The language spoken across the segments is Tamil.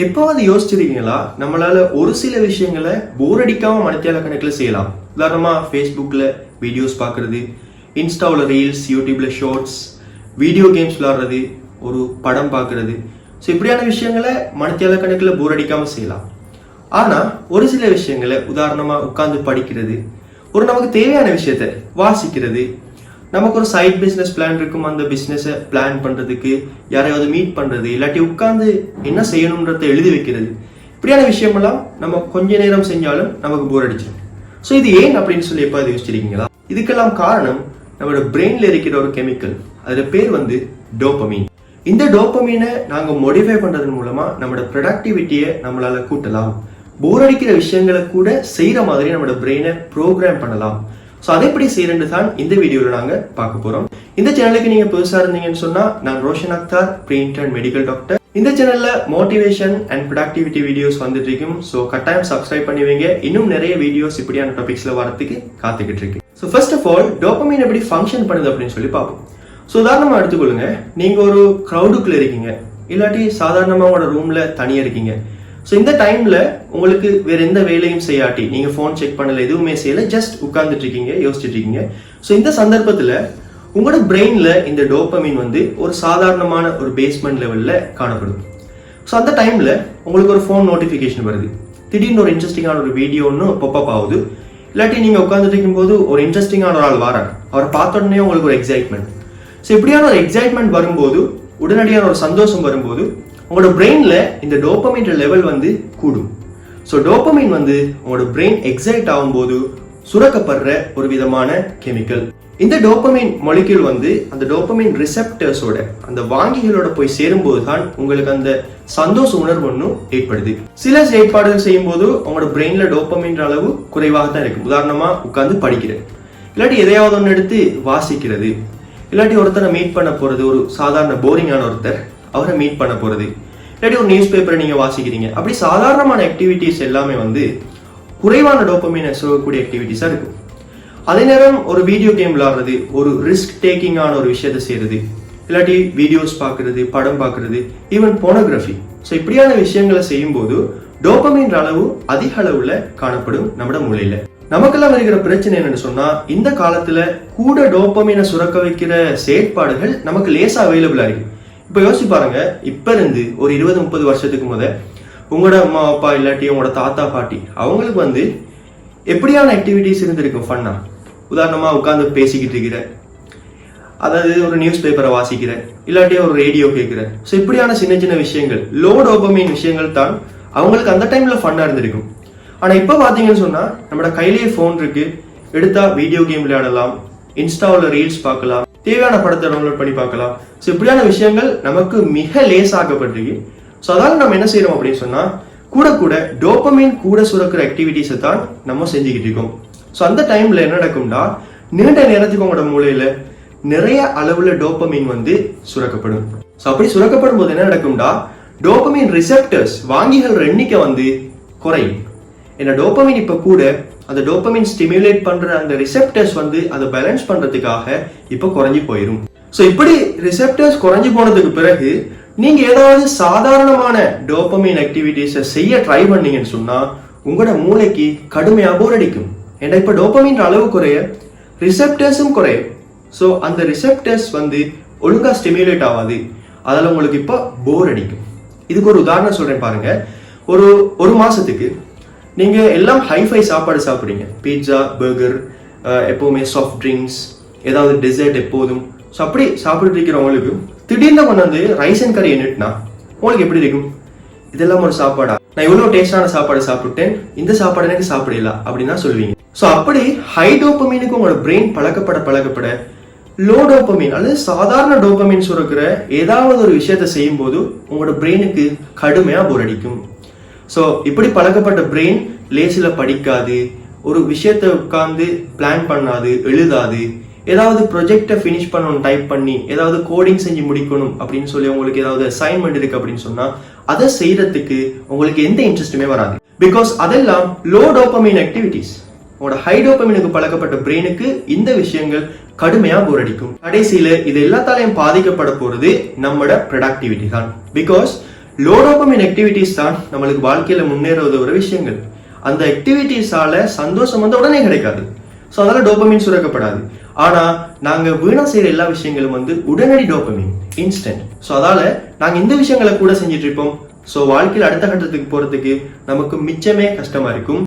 எப்போவாது யோசிச்சிருக்கீங்களா? நம்மளால ஒரு சில விஷயங்களை போர் அடிக்காம மனத்தியால கணக்கில் செய்யலாம். உதாரணமா ஃபேஸ்புக்கில் வீடியோஸ் பார்க்கறது இன்ஸ்டாவில் ரீல்ஸ் யூடியூப்ல ஷார்ட்ஸ் வீடியோ கேம்ஸ் விளாடுறது ஒரு படம் பார்க்கறது ஸோ இப்படியான விஷயங்களை மனத்தியால கணக்கில் போர் அடிக்காம செய்யலாம். ஆனால் ஒரு சில விஷயங்களை உதாரணமாக உட்காந்து படிக்கிறது ஒரு நமக்கு தேவையான விஷயத்த வாசிக்கிறது நமக்கு ஒரு சைட் பிஸ்னஸ் பிளான் இருக்கும். அந்த பிஸ்னஸை பிளான் பண்றதுக்கு யாரையாவது மீட் பண்றது இல்லாட்டி உட்கார்ந்து என்ன செய்யணுன்றதை எழுதி வைக்கிறது. இப்படியான விஷயமெல்லாம் நம்ம கொஞ்ச நேரம் செஞ்சாலும் நமக்கு போர் அடிச்சிடும் ஸோ இது ஏன் அப்படின்னு சொல்லி எப்போ யோசிச்சிருக்கீங்களா? இதுக்கெல்லாம் காரணம் நம்மளோட பிரெயின்ல இருக்கிற ஒரு கெமிக்கல் அதோட பேர் வந்து டோபமீன் இந்த டோப்பமீனை நாங்க மோடிஃபை பண்றதன் மூலமா நம்மளோட ப்ரொடக்டிவிட்டியை நம்மளால கூட்டலாம். போர் அடிக்கிற விஷயங்களை கூட செய்யற மாதிரி நம்மளோட பிரெயினை ப்ரோக்ராம் பண்ணலாம். ஸோ அதை எப்படி செய்யறது தான் இந்த வீடியோவில் நாங்கள் பார்க்க போகிறோம் இந்த சேனலுக்கு நீங்கள் புதுசாக இருந்தீங்கன்னு சொன்னால் நான் Roshan Akhtar print and medical doctor இந்த சேனலில் மோட்டிவேஷன் அண்ட் ப்ரொடக்டிவிட்டி வீடியோஸ் வந்துட்டு இருக்கும். ஸோ கட்டாயம் சப்ஸ்கிரைப் பண்ணுவீங்க இன்னும் நிறைய வீடியோஸ் இப்படியான டாபிக்ஸில் வரதுக்கு காத்துக்கிட்டு இருக்கு. So first of all dopamine எப்படி ஃபங்க்ஷன் பண்ணுது அப்படின்னு சொல்லி பார்ப்போம். ஸோ உதாரணமாக எடுத்துக்கொள்ளுங்க. நீங்கள் ஒரு க்ரௌடுக்குள்ளே இருக்கீங்க. இல்லாட்டி சாதாரணமாக உங்களோட ரூமில் தனியாக இருக்கீங்க. ஸோ இந்த டைம்ல உங்களுக்கு வேற எந்த வேலையும் செய்யாட்டி நீங்க ஃபோன் செக் பண்ணல எதுவுமே செய்யல ஜஸ்ட் உட்கார்ந்துட்டு இருக்கீங்க யோசிச்சுட்டு இருக்கீங்க. ஸோ இந்த சந்தர்ப்பத்தில் உங்களோட பிரெயின்ல இந்த டோப்பமின் வந்து ஒரு சாதாரணமான ஒரு பேஸ்மெண்ட் லெவல்ல காணப்படும். ஸோ அந்த டைம்ல உங்களுக்கு ஒரு ஃபோன் நோட்டிஃபிகேஷன் வருது. திடீர்னு ஒரு இன்ட்ரெஸ்டிங்கான ஒரு வீடியோ ஒன்று பொப்பப் ஆகுது. இல்லாட்டி நீங்க உட்காந்துட்டு இருக்கும்போது ஒரு இன்ட்ரெஸ்டிங்கான ஒரு ஆள் வரார். அவரை பார்த்த உடனே உங்களுக்கு ஒரு எக்ஸைட்மெண்ட் ஸோ இப்படியான ஒரு எக்ஸைட்மெண்ட் வரும்போது உடனடியான ஒரு சந்தோஷம் வரும்போது உங்களோட பிரெயின்ல இந்த டோப்பமின் லெவல் வந்து கூடும். ஸோ டோப்பமின் வந்து உங்களோட பிரெயின் எக்ஸைட் ஆகும்போது சுரக்கப்படுற ஒரு விதமான கெமிக்கல் இந்த டோப்பமின் மொலிக்யூல் வந்து அந்த டோப்பமின் ரிசெப்டர்ஸோட அந்த வாங்கிகளோட போய் சேரும்போது தான் உங்களுக்கு அந்த சந்தோஷ உணர்வு ஒன்றும் ஏற்படுது. சில செயற்பாடுகள் செய்யும்போது உங்களோட பிரெயின்ல டோப்பமின்ற அளவு குறைவாக தான் இருக்கும். உதாரணமா உட்கார்ந்து படிக்கிறேன் இல்லாட்டி எதையாவது ஒன்று எடுத்து வாசிக்கிறது. இல்லாட்டி ஒருத்தரை மீட் பண்ண போறது ஒரு சாதாரண போரிங்கான ஒருத்தர் அவரை மீட் பண்ண போறது. இல்லாட்டி ஒரு நியூஸ் பேப்பரை நீங்க வாசிக்கிறீங்க. அப்படி சாதாரணமான ஆக்டிவிட்டிஸ் எல்லாமே வந்து குறைவான டோப்பமீனை சொல்லக்கூடிய ஆக்டிவிட்டீஸாக இருக்கும். அதே நேரம் ஒரு வீடியோ கேம் விளாடுறது ஒரு ரிஸ்க் டேக்கிங்கான ஒரு விஷயத்தை செய்யறது இல்லாட்டி வீடியோஸ் பார்க்குறது படம் பார்க்கறது ஈவன் போனோகிராஃபி ஸோ இப்படியான விஷயங்களை செய்யும்போது டோப்பமின்ற அளவு அதிக அளவுல காணப்படும் நம்மட மூலையில் நமக்கெல்லாம் இருக்கிற பிரச்சனை என்னன்னு சொன்னா இந்த காலத்துல கூட டோப்பமீனை சுரக்க வைக்கிற செயற்பாடுகள் நமக்கு லேசா அவைலபிளா இருக்கு. இப்போ யோசிச்சு பாருங்க. இப்ப இருந்து ஒரு இருபது முப்பது வருஷத்துக்கு முத உங்களோட அம்மா அப்பா இல்லாட்டி உங்களோட தாத்தா பாட்டி அவங்களுக்கு வந்து எப்படியான ஆக்டிவிட்டிஸ் இருந்திருக்கும்? ஃபன்னா உதாரணமா உட்காந்து பேசிக்கிட்டு இருக்கிற அதாவது ஒரு நியூஸ் பேப்பரை வாசிக்கிறேன் இல்லாட்டி ஒரு ரேடியோ கேட்கிறேன் ஸோ இப்படியான சின்ன சின்ன விஷயங்கள் லோ டோபமீன் விஷயங்கள் தான் அவங்களுக்கு அந்த டைம்ல ஃபன்னா இருந்திருக்கும். ஆனா இப்போ பாத்தீங்கன்னு சொன்னா நம்மளோட கையிலேயே ஃபோன் இருக்கு. எடுத்தா வீடியோ கேம் விளையாடலாம். இன்ஸ்டாவில் ரீல்ஸ் பார்க்கலாம். தேவையான படத்தை டவுன்லோட் பண்ணி பார்க்கலாம். ஸோ இப்படியான விஷயங்கள் நமக்கு மிக லேசாக்கப்பட்டிருக்கு ஸோ அதால் நம்ம என்ன செய்யறோம் அப்படின்னு சொன்னா கூட கூட டோப்பமீன் கூட சுரக்கிற ஆக்டிவிட்டிஸை தான் நம்ம செஞ்சுக்கிட்டு இருக்கோம். ஸோ அந்த டைம்ல என்ன நடக்கும்னா நீண்ட நேரத்துக்கு உங்களோட மூளையில நிறைய அளவுல டோப்பமீன் வந்து சுரக்கப்படும். ஸோ அப்படி சுரக்கப்படும் போது என்ன நடக்கும்டா டோப்பமீன் ரிசெப்டர்ஸ் வாங்கிகள் எண்ணிக்கை வந்து குறையும். ஏன்னா டோப்பமின் இப்போ கூட அந்த டோப்பமின் ஸ்டிமுலேட் பண்ற அந்த ரிசெப்டர்ஸ் வந்து அதை பேலன்ஸ் பண்றதுக்காக இப்போ குறைஞ்சு போயிடும் ஸோ இப்படி ரிசெப்டர்ஸ் குறைஞ்சி போனதுக்கு பிறகு நீங்க ஏதாவது சாதாரணமான டோப்பமின் ஆக்டிவிட்டீஸை செய்ய ட்ரை பண்ணீங்கன்னு சொன்னால் உங்களோட மூளைக்கு கடுமையாக போர் அடிக்கும். ஏன்னா இப்போ டோப்பமின் அளவு குறைய ரிசெப்டர்ஸும் குறையும் ஸோ அந்த ரிசெப்டர்ஸ் வந்து ஒழுங்கா ஸ்டிமுலேட் ஆகாது. அதில் உங்களுக்கு இப்போ போர் அடிக்கும். இதுக்கு ஒரு உதாரணம் சொல்றேன் பாருங்க. ஒரு ஒரு மாசத்துக்கு நீங்க எல்லாம் ஹைஃபை சாப்பாடு சாப்பிடுறீங்க. பீட்சா பர்கர் எப்போவுமே சாஃப்ட் ட்ரிங்க்ஸ் ஏதாவது டெசர்ட் எப்போதும். ஸோ அப்படி சாப்பிட்டு இருக்கிறவங்களுக்கு திடீர்னு கொண்டு வந்து ரைஸ் அண்ட் கறி என்னட்டுனா உங்களுக்கு எப்படி இருக்கும்? இதெல்லாம் ஒரு சாப்பாடா? நான் இவ்வளவு டேஸ்டான சாப்பாடு சாப்பிட்டேன். இந்த சாப்பாடு எனக்கு சாப்பிடல அப்படின்னு தான் சொல்லுவீங்க. ஸோ அப்படி ஹை டோப்பமீனுக்கு உங்களோட பிரெயின் பழக்கப்பட பழக்கப்பட லோ டோப்பமீன் அல்லது சாதாரண டோப்பமீன் சுரக்கிற ஏதாவது ஒரு விஷயத்தை செய்யும் போது உங்களோட பிரெயினுக்கு கடுமையாக போர் அடிக்கும். ஸோ இப்படி பழக்கப்பட்ட பிரெயின் லேசில் படிக்காது ஒரு விஷயத்தை உட்காந்து பிளான் பண்ணாது எழுதாது ஏதாவது ப்ரொஜெக்டை ஃபினிஷ் பண்ணணும் டைப் பண்ணி ஏதாவது கோடிங் செஞ்சு முடிக்கணும் அப்படின்னு சொல்லி உங்களுக்கு ஏதாவது அசைன்மெண்ட் இருக்கு அப்படின்னு சொன்னால் அதை செய்யறதுக்கு உங்களுக்கு எந்த இன்ட்ரெஸ்ட்டுமே வராது. பிகாஸ் அதெல்லாம் லோ டோப்பமீன் ஆக்டிவிட்டிஸ் உங்களோட ஹை டோப்பமீனுக்கு பழக்கப்பட்ட பிரெயினுக்கு இந்த விஷயங்கள் கடுமையா போர் அடிக்கும். கடைசியில இது எல்லாத்தாலையும் பாதிக்கப்பட போறது நம்மளோட ப்ரொடக்டிவிட்டி தான். பிகாஸ் லோடோபமின் ஆக்டிவிட்டிஸ் தான் நம்மளுக்கு வாழ்க்கையில முன்னேறது ஒரு விஷயங்கள். அந்த ஆக்டிவிட்டிஸால சந்தோஷம் வந்து உடனே கிடைக்காது. ஸோ அதனால டோபமின் சுரக்கப்படாது. ஆனா நாங்க வீணா செய்யற எல்லா விஷயங்களும் வந்து உடனடி டோபமின் இன்ஸ்டன்ட் ஸோ அதால நாங்க இந்த விஷயங்களை கூட செஞ்சுட்டு இருப்போம். ஸோ வாழ்க்கையில் அடுத்த கட்டத்துக்கு போறதுக்கு நமக்கு மிச்சமே கஷ்டமா இருக்கும்.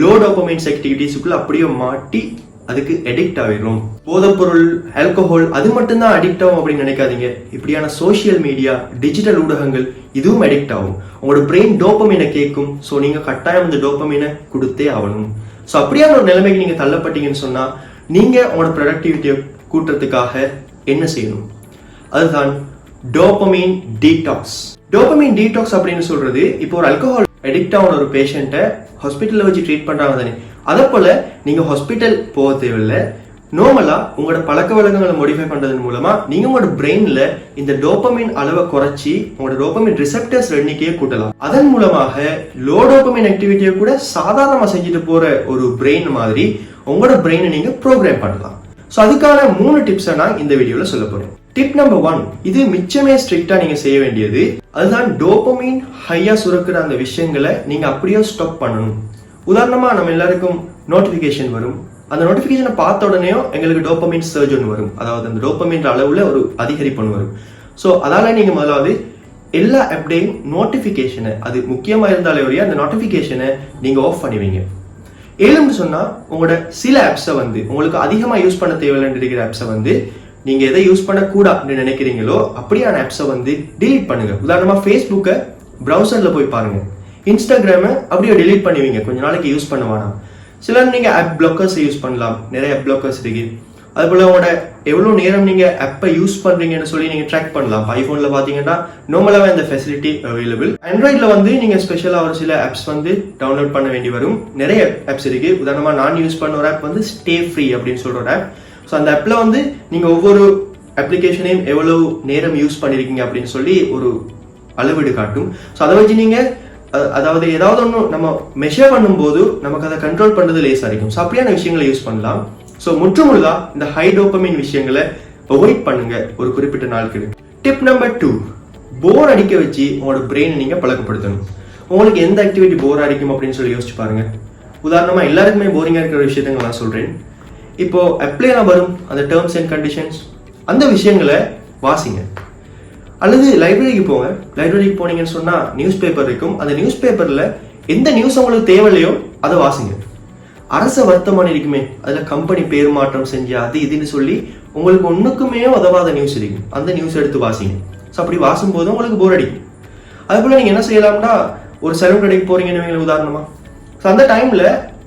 லோ டோபமைன்ஸ் ஆக்டிவிட்டிஸுக்குள்ள அப்படியே மாட்டி அதுக்கு அடிக்ட் ஆகிடும் போதைப்பொருள் ஆல்கோஹால் அது மட்டும்தான் அடிக்ட் ஆகும் அப்படின்னு நினைக்காதீங்க. இப்படியான சோஷியல் மீடியா டிஜிட்டல் ஊடகங்கள் இதுவும் அடிக்ட் ஆகும். உங்களோட பிரெயின் டோப்பமீனை கேட்கும். ஸோ நீங்க கட்டாயம் அந்த டோப்பமீனை கொடுத்தே ஆகணும். ஸோ அப்படியான ஒரு நிலைமைக்கு நீங்க தள்ளப்பட்டீங்கன்னு சொன்னா நீங்க உங்களோட ப்ரொடக்டிவிட்டியை கூட்டுறதுக்காக என்ன செய்யணும்? அதுதான் டோப்பமீன் டீடாக்ஸ் டோப்பமீன் டீடாக்ஸ் அப்படின்னு சொல்றது இப்போ ஒரு அல்கோஹால் அடிக்ட் ஆன ஒரு பேஷண்ட்டை ஹாஸ்பிட்டலில் வச்சு ட்ரீட் பண்ணுறாங்க தானே. அதே போல நீங்கள் ஹாஸ்பிட்டல் போக தேவையில்லை. நார்மலாக உங்களோட பழக்க வழக்கங்களை மோடிஃபை பண்ணுறதன் மூலமாக நீங்கள் உங்களோட பிரெயினில் இந்த டோப்பமின் அளவை குறைச்சி உங்களோட டோப்பமின் ரிசெப்டர்ஸ் எண்ணிக்கையை கூட்டலாம். அதன் மூலமாக லோ டோப்பமின் ஆக்டிவிட்டியை கூட சாதாரணமாக செஞ்சுட்டு போகிற ஒரு பிரெயின் மாதிரி உங்களோட பிரெயினை நீங்கள் ப்ரோக்ராம் பண்ணலாம். ஸோ அதுக்கான மூணு டிப்ஸை நான் இந்த வீடியோவில் சொல்ல போகிறேன் டிப் நம்பர் ஒன் இது மிச்சமே ஸ்ட்ரிக்டா நீங்க செய்ய வேண்டியது. அதுதான் டோப்பமின் ஹையா சுரக்கிற அந்த விஷயங்களை நீங்க அப்படியே ஸ்டாப் பண்ணணும். உதாரணமாக நம்ம எல்லாருக்கும் நோட்டிஃபிகேஷன் வரும். அந்த நோட்டிஃபிகேஷனை பார்த்த உடனே எங்களுக்கு டோப்பமின் சர்ஜ் ஒன்று வரும். அதாவது அந்த டோப்பமின்ற அளவில் ஒரு அதிகரிப்பு ஒன்று வரும். ஸோ அதால நீங்கள் முதலாவது எல்லா ஆப்டையும் நோட்டிஃபிகேஷனை அது முக்கியமாக இருந்தாலே ஒழிய அந்த நோட்டிஃபிகேஷனை நீங்கள் ஆஃப் பண்ணுவீங்க. ஏழும்னு சொன்னால் உங்களோட சில ஆப்ஸை வந்து உங்களுக்கு அதிகமாக யூஸ் பண்ண தேவையில்லைன்னு இருக்கிற ஆப்ஸை வந்து நீங்கள் எதை யூஸ் பண்ணக்கூடாதுன்னு நினைக்கிறீங்களோ அப்படியான ஆப்ஸை வந்து டிலீட் பண்ணுங்கள் உதாரணமாக ஃபேஸ்புக்கை ப்ரௌசரில் போய் பாருங்கள் இன்ஸ்டாகிராமை அப்படியே டெலீட் பண்ணுவீங்க. கொஞ்ச நாளைக்கு யூஸ் பண்ண வேணாம். சிலர் நீங்கள் ஆப் பிளாக்கர்ஸ் யூஸ் பண்ணலாம். நிறைய ஆப் பிளாக்கர்ஸ் இருக்கு. அதுபோல் உங்களோட எவ்வளோ நேரம் நீங்கள் ஆப்பை யூஸ் பண்ணுறீங்கன்னு சொல்லி நீங்கள் ட்ராக் பண்ணலாம். ஐஃபோனில் பார்த்தீங்கன்னா நார்மலாவே இந்த ஃபெசிலிட்டி அவைலபிள் ஆண்ட்ராய்டில் வந்து நீங்கள் ஸ்பெஷலாக ஒரு சில ஆப்ஸ் வந்து டவுன்லோட் பண்ண வேண்டி வரும். நிறைய ஆப்ஸ் இருக்கு. உதாரணமாக நான் யூஸ் பண்ண ஒரு ஆப் வந்து ஸ்டே ஃப்ரீ அப்படின்னு சொல்கிற ஒரு ஆப் ஸோ அந்த ஆப்பில் வந்து நீங்கள் ஒவ்வொரு அப்ளிகேஷனையும் எவ்வளோ நேரம் யூஸ் பண்ணியிருக்கீங்க அப்படின்னு சொல்லி ஒரு அளவீடு காட்டும். ஸோ அதை வச்சு நீங்கள் அதாவது ஏதாவது ஒன்று நம்ம மெஷர் பண்ணும்போது நமக்கு அதை கண்ட்ரோல் பண்றது லேஸ் இருக்கும் ஸோ அப்படியான விஷயங்களை யூஸ் பண்ணலாம். ஸோ முற்றுமுழுதா இந்த ஹை டோப்பமின் விஷயங்களை அவாய்ட் பண்ணுங்க ஒரு குறிப்பிட்ட நாளுக்கு டிப் நம்பர் டூ போர் அடிக்க வச்சு உங்களோட பிரெயினை நீங்க பழக்கப்படுத்தணும். உங்களுக்கு எந்த ஆக்டிவிட்டி போர் அடிக்கும் அப்படின்னு சொல்லி யோசிச்சு பாருங்க. உதாரணமா எல்லாருக்குமே போரிங்கா இருக்கிற விஷயத்தை நான் சொல்றேன். இப்போ அப்ளைலாம் வரும் அந்த டேர்ம்ஸ் அண்ட் கண்டிஷன்ஸ் அந்த விஷயங்களை வாசிங்க. அல்லது லைப்ரரிக்கு போங்க. லைப்ரரிக்கு போனீங்கன்னு சொன்னால் நியூஸ் பேப்பர் இருக்கும். அந்த நியூஸ் பேப்பரில் எந்த நியூஸ் உங்களுக்கு தேவையில்லையோ அதை வாசிங்க. அரச வர்த்தமானம் இருக்குமே அதில் கம்பெனி பேர் மாற்றம் செஞ்சு அது இதுன்னு சொல்லி உங்களுக்கு ஒன்றுக்குமே உதவாத நியூஸ் இருக்கும். அந்த நியூஸ் எடுத்து வாசிங்க. ஸோ அப்படி வாசும் போது உங்களுக்கு போர் அடிக்கும். அது நீங்கள் என்ன செய்யலாம்னா ஒரு செலவு கடைக்கு போகிறீங்கன்னு உதாரணமாக உதாரணமா. ஸோ அந்த டைமில்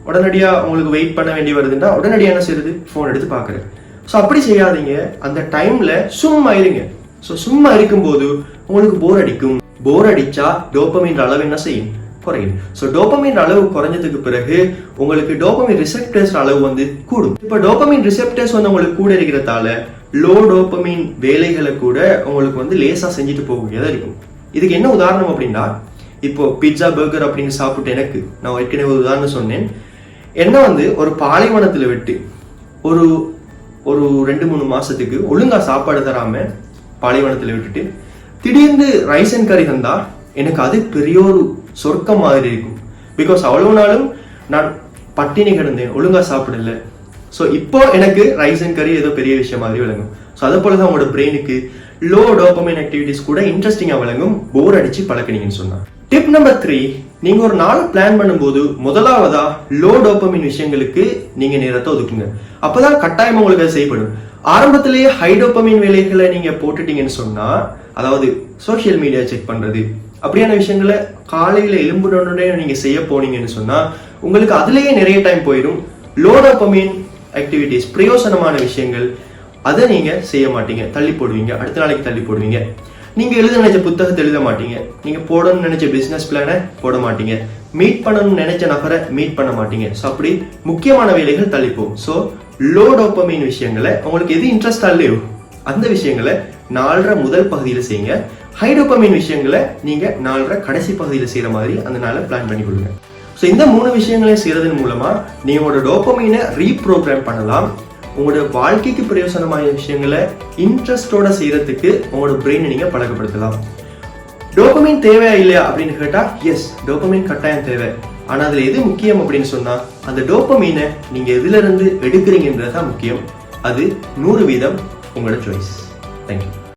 உடனடியாக உங்களுக்கு வெயிட் பண்ண வேண்டி வருதுன்னா உடனடியாக என்ன செய்யுது ஃபோன் எடுத்து பார்க்குறேன் ஸோ அப்படி செய்யாதீங்க. அந்த டைமில் சும்மா இருங்க. ஸோ சும்மா இருக்கும்போது உங்களுக்கு போர் அடிக்கும். போர் அடிச்சா டோப்பமின் அளவு என்ன செய்யும்? குறையும். ஸோ டோப்பமின் அளவு குறைஞ்சதுக்கு பிறகு உங்களுக்கு டோப்பமின் ரிசெப்டர்ஸ் அளவு வந்து கூடும். இப்போ டோப்பமின் ரிசெப்டர்ஸ் வந்து உங்களுக்கு கூட இருக்கிறதால லோ டோப்பமின் வேலைகளை கூட உங்களுக்கு வந்து லேசா செஞ்சுட்டு போகக்கூடியதா இருக்கும். இதுக்கு என்ன உதாரணம் அப்படின்னா இப்போ பிட்சா பர்கர் அப்படின்னு சாப்பிட்டு எனக்கு நான் ஏற்கனவே ஒரு உதாரணம் சொன்னேன். என்ன வந்து ஒரு பாலைவனத்துல விட்டு ஒரு ஒரு ரெண்டு மூணு மாசத்துக்கு ஒழுங்கா சாப்பாடு தராம பாலைவனத்துல விட்டுட்டு திடீர்னு ரைஸ் அண்ட் கறி தந்தா எனக்கு அது பெரிய ஒரு சொர்க்கம் மாதிரி இருக்கும். பிகாஸ் அவ்வளவு நாளும் நான் பட்டினி கிடந்தேன் ஒழுங்கா சாப்பிடல. ஸோ இப்போ எனக்கு ரைஸ் அண்ட் கறி ஏதோ பெரிய விஷயம் மாதிரி விளங்கும். ஸோ அதே போல தான் உங்களோட பிரெயினுக்கு லோ டோப்பமைன் ஆக்டிவிட்டிஸ் கூட இன்ட்ரெஸ்டிங்காக விளங்கும். போர் அடிச்சு பழக்கினீங்கன்னு சொன்னாங்க டிப் நம்பர் த்ரீ நீங்க ஒரு நாள் பிளான் பண்ணும்போது முதலாவதா லோ டோப்பமின் விஷயங்களுக்கு நீங்க நேரத்தை ஒதுக்குங்க. அப்பதான் கட்டாயம் உங்களுக்கு அது செய்யப்படும். ஆரம்பத்திலேயே ஹைடோபமின் வேலைகளை நீங்க போட்டுட்டீங்கன்னு சொன்னா அதாவது சோஷியல் மீடியா செக் பண்றது அப்படியான விஷயங்களை காலையில எலும்புடனே நீங்க செய்ய போனீங்கன்னு சொன்னா உங்களுக்கு அதுலேயே நிறைய டைம் போயிடும். லோடோபமின் ஆக்டிவிட்டிஸ் பிரயோசனமான விஷயங்கள் அதை நீங்க செய்ய மாட்டீங்க. தள்ளி போடுவீங்க. அடுத்த நாளைக்கு தள்ளி போடுவீங்க. நீங்க எழுத நினைச்ச புத்தகத்தை எழுத மாட்டீங்க. நீங்க போடணும்னு நினைச்ச பிசினஸ் பிளானை போட மாட்டீங்க. மீட் பண்ணணும்னு நினைச்ச நபரை மீட் பண்ண மாட்டீங்க. ஸோ அப்படி முக்கியமான வேலைகள் தள்ளிப்போம் ஸோ லோ டோப்பமின் விஷயங்களை உங்களுக்கு எது இன்ட்ரெஸ்ட் இல்லையோ அந்த விஷயங்களை நாலரை முதல் பகுதியில் செய்யுங்க. ஹை டோப்பமின் விஷயங்களை நீங்க நாலரை கடைசி பகுதியில் செய்யற மாதிரி அந்த நாளை பிளான் பண்ணி கொடுங்க ஸோ இந்த மூணு விஷயங்களையும் செய்யறதன் மூலமா நீங்க உங்களோட டோப்பமீனை ரீப்ரோக்ராம் பண்ணலாம். உங்களோட வாழ்க்கைக்கு பிரயோசனமான விஷயங்களை இன்ட்ரெஸ்டோட செய்யறதுக்கு உங்களோட பிரெயினை நீங்க பழக்கப்படுத்தலாம். டோபமைன் தேவையா இல்லையா அப்படின்னு கேட்டா எஸ் டோபமைன் கட்டாயம் தேவை. ஆனா அதுல எது முக்கியம் அப்படின்னு சொன்னா அந்த டோப்பமீனை நீங்க எதுல இருந்து எடுக்கிறீங்கன்றது தான் முக்கியம். அது நூறு வீதம் உங்களோட சாய்ஸ் தேங்க்யூ